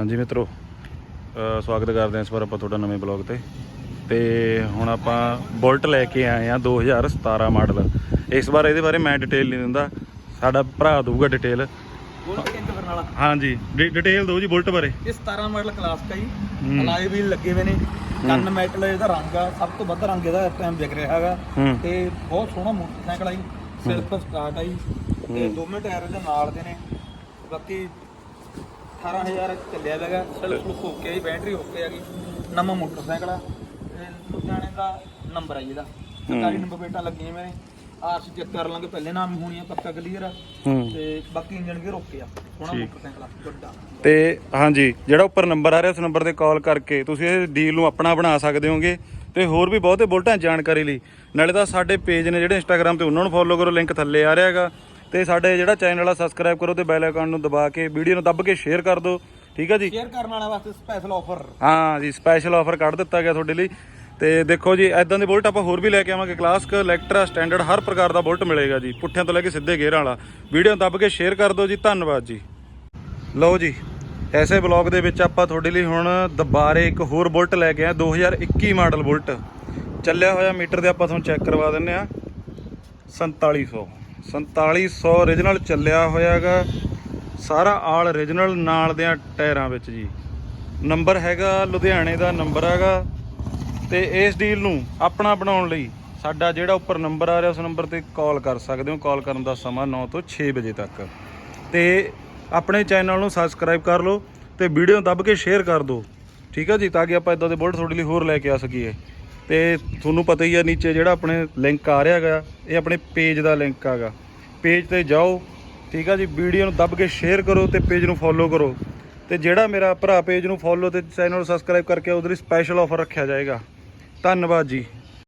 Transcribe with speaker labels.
Speaker 1: ਹਾਂਜੀ ਮਿੱਤਰੋ ਸਵਾਗਤ ਕਰਦੇ ਹਾਂ ਇਸ ਵਾਰ ਆਪਾਂ ਤੁਹਾਡਾ ਨਵੇਂ ਬਲੌਗ ਤੇ। ਤੇ ਹੁਣ ਆਪਾਂ ਬੁਲਟ ਲੈ ਕੇ ਆਏ ਆ 2017 ਮਾਡਲ। ਇਸ ਵਾਰ ਇਹਦੇ ਬਾਰੇ ਮੈਂ ਡਿਟੇਲ ਨਹੀਂ ਦਿੰਦਾ ਸਾਡਾ ਭਰਾ ਦਊਗਾ ਡਿਟੇਲ ਹਾਂਜੀ ਡਿਟੇਲ ਦਿਓ ਜੀ ਬੁਲਟ ਬਾਰੇ।
Speaker 2: ਇਹ 17 ਮਾਡਲ ਕਲਾਸ ਦਾ ਜੀ। ਅਲਾਈ ਵੀਲ ਲੱਗੇ ਹੋਏ ਨੇ। ਕੰਨ ਮੈਟਲ ਇਹਦਾ ਰੰਗ ਆ ਸਭ ਤੋਂ ਵੱਧ ਰੰਗ ਇਹਦਾ ਇਸ ਟਾਈਮ ਵਿਕ ਰਿਹਾ ਹੈਗਾ। ਤੇ ਬਹੁਤ ਸੋਹਣਾ ਮੋਟਰਸਾਈਕਲ ਆ ਜੀ। ਸੈਲਫ ਸਟਾਰਟ ਆ ਜੀ। ਤੇ ਦੋਵੇਂ ਟਾਇਰ ਇਹਦੇ ਨਾਲ ਦੇ ਨੇ। ਬਾਕੀ 18000 ਚੱਲਿਆ ਹੈਗਾ ਸੈਲਫ ਲੁੱਕ ਹੋ ਕੇ ਜੀ ਬੈਟਰੀ ਹੋ ਕੇ ਹੈਗੀ ਨਵਾਂ ਮੋਟਰਸਾਈਕਲ ਆ। ਤੇ ਲੁਧਿਆਣੇ ਦਾ ਨੰਬਰ ਆ ਜੀ ਇਹਦਾ। ਸਰਕਾਰੀ ਨੰਬਰ ਪਲੇਟਾਂ ਲੱਗੀਆਂ ਹੋਈਆਂ ਨੇ। ਆਰਸੀ ਚੈੱਕ ਕਰ ਲਾਂਗੇ ਪਹਿਲੇ ਨਾਮ ਹੀ ਹੋਣੀ ਆ ਪੱਕਾ ਕਲੀਅਰ ਆ।
Speaker 1: ਹੂੰ।
Speaker 2: ਤੇ ਬਾਕੀ ਇੰਜਨ ਗੇਅਰ ਓਕੇ ਆ ਸੋਹਣਾ
Speaker 1: ਠੀਕ।
Speaker 2: ਮੋਟਰਸਾਈਕਲ ਆ ਵੱਡਾ।
Speaker 1: ਤੇ ਹਾਂਜੀ ਜਿਹੜਾ ਉੱਪਰ ਨੰਬਰ ਆ ਰਿਹਾ ਉਸ ਨੰਬਰ ਤੇ ਕਾਲ ਕਰਕੇ ਤੁਸੀਂ ਇਹ ਡੀਲ ਨੂੰ ਆਪਣਾ ਬਣਾ ਸਕਦੇ ਹੋਗੇ। ਤੇ ਹੋਰ ਵੀ ਬਹੁਤੇ ਬੁਲਟਾਂ ਜਾਣਕਾਰੀ ਲਈ। ਨਾਲੇ ਤਾਂ ਸਾਡੇ ਪੇਜ ਨੇ ਜਿਹੜੇ ਇੰਸਟਾਗ੍ਰam ਤੇ ਉਹਨਾਂ ਨੂੰ ਫੋਲੋ ਕਰੋ ਲਿੰਕ ਥੱਲੇ ਆ ਰਿਹਾ ਹੈਗਾ। ਤੇ ਸਾਡੇ ਜਿਹੜਾ ਚੈਨਲ ਆ ਸਬਸਕ੍ਰਾਈਬ ਕਰੋ ਤੇ ਬੈਲ ਆਈਕਨ ਨੂੰ ਦਬਾ ਕੇ ਵੀਡੀਓ ਨੂੰ ਦੱਬ ਕੇ ਸ਼ੇਅਰ ਕਰ ਦਿਓ। ਠੀਕ ਆ ਜੀ?
Speaker 2: ਸ਼ੇਅਰ ਕਰਨ ਵਾਲਾ ਵਾਸਤੇ ਸਪੈਸ਼ਲ ਆਫਰ
Speaker 1: ਹਾਂ ਜੀ ਸਪੈਸ਼ਲ ਆਫਰ ਕੱਢ ਦਿੱਤਾ ਗਿਆ ਤੁਹਾਡੇ ਲਈ। ਤੇ ਦੇਖੋ ਜੀ ਐਦਾਂ ਦੇ ਬੁਲਟ ਆਪਾਂ ਹੋਰ ਵੀ ਲੈ ਕੇ ਆਵਾਂਗੇ। ਕਲਾਸਿਕ ਇਲੈਕਟਰਾ ਸਟੈਂਡਰਡ ਹਰ ਪ੍ਰਕਾਰ ਦਾ ਬੁਲਟ ਮਿਲੇਗਾ ਜੀ ਪੁੱਠਿਆਂ ਤੋਂ ਲੈ ਕੇ ਸਿੱਧੇ ਗੇਅਰ ਵਾਲਾ। ਵੀਡੀਓ ਨੂੰ ਦੱਬ ਕੇ ਸ਼ੇਅਰ ਕਰ ਦਿਓ ਜੀ ਧੰਨਵਾਦ ਜੀ। ਲਓ ਜੀ ਐਸੇ ਬਲੌਗ ਦੇ ਵਿੱਚ ਆਪਾਂ ਤੁਹਾਡੇ ਲਈ ਹੁਣ ਦੁਬਾਰੇ ਇੱਕ ਹੋਰ ਬੁਲਟ ਲੈ ਕੇ ਆਏ 2021 ਮਾਡਲ ਬੁਲਟ। ਚੱਲਿਆ ਹੋਇਆ ਮੀਟਰ ਦੇ ਆਪਾਂ ਤੁਹਾਨੂੰ ਚੈੱਕ ਕਰਵਾ ਦਿੰਨੇ ਆ 4700 4700 origignal ਚੱਲਿਆ ਹੋਇਆਗਾ। ਸਾਰਾ ਆਲ origignal ਨਾਲ ਦੇ ਟਾਇਰਾਂ ਵਿੱਚ ਜੀ। ਨੰਬਰ ਹੈਗਾ, ਲੁਧਿਆਣੇ ਦਾ ਨੰਬਰ ਹੈਗਾ। ਤੇ ਇਸ ਡੀਲ ਨੂੰ ਆਪਣਾ ਬਣਾਉਣ ਲਈ ਸਾਡਾ ਜਿਹੜਾ ਉੱਪਰ ਨੰਬਰ ਆ ਰਿਹਾ, ਉਸ ਨੰਬਰ ਤੇ ਕਾਲ ਕਰ ਸਕਦੇ ਹੋ। ਕਾਲ ਕਰਨ ਦਾ ਸਮਾਂ 9 ਤੋਂ 6 ਵਜੇ ਤੱਕ। ਤੇ ਆਪਣੇ ਚੈਨਲ ਨੂੰ ਸਬਸਕ੍ਰਾਈਬ ਕਰ ਲਓ ਤੇ ਵੀਡੀਓ ਦੱਬ ਕੇ ਸ਼ੇਅਰ ਕਰ ਦਿਓ। ਠੀਕ ਆ ਜੀ? ਤਾਂ ਕਿ ਆਪਾਂ ਇਦਾਂ ਦੇ ਬੁਲਟ ਤੁਹਾਡੇ ਲਈ ਹੋਰ ਲੈ ਕੇ ਆ ਸਕੀਏ। ਤੇ ਤੁਹਾਨੂੰ ਪਤਾ ਹੀ ਆ, ਨੀਚੇ ਜਿਹੜਾ ਆਪਣੇ ਲਿੰਕ ਆ ਰਿਹਾ ਹੈਗਾ, ਇਹ ਆਪਣੇ ਪੇਜ ਦਾ ਲਿੰਕ ਹੈਗਾ। ਪੇਜ ਤੇ ਜਾਓ, ਠੀਕ ਆ ਜੀ ਵੀਡੀਓ ਨੂੰ ਦੱਬ ਕੇ ਸ਼ੇਅਰ ਕਰੋ ਤੇ ਪੇਜ ਨੂੰ ਫੋਲੋ ਕਰੋ। ਤੇ ਜਿਹੜਾ ਮੇਰਾ ਭਰਾ ਪੇਜ ਨੂੰ ਫੋਲੋ ਤੇ ਚੈਨਲ ਨੂੰ ਸਬਸਕ੍ਰਾਈਬ ਕਰਕੇ ਉਹਦੇ ਲਈ ਸਪੈਸ਼ਲ ਆਫਰ ਰੱਖਿਆ ਜਾਏਗਾ। ਧੰਨਵਾਦ ਜੀ।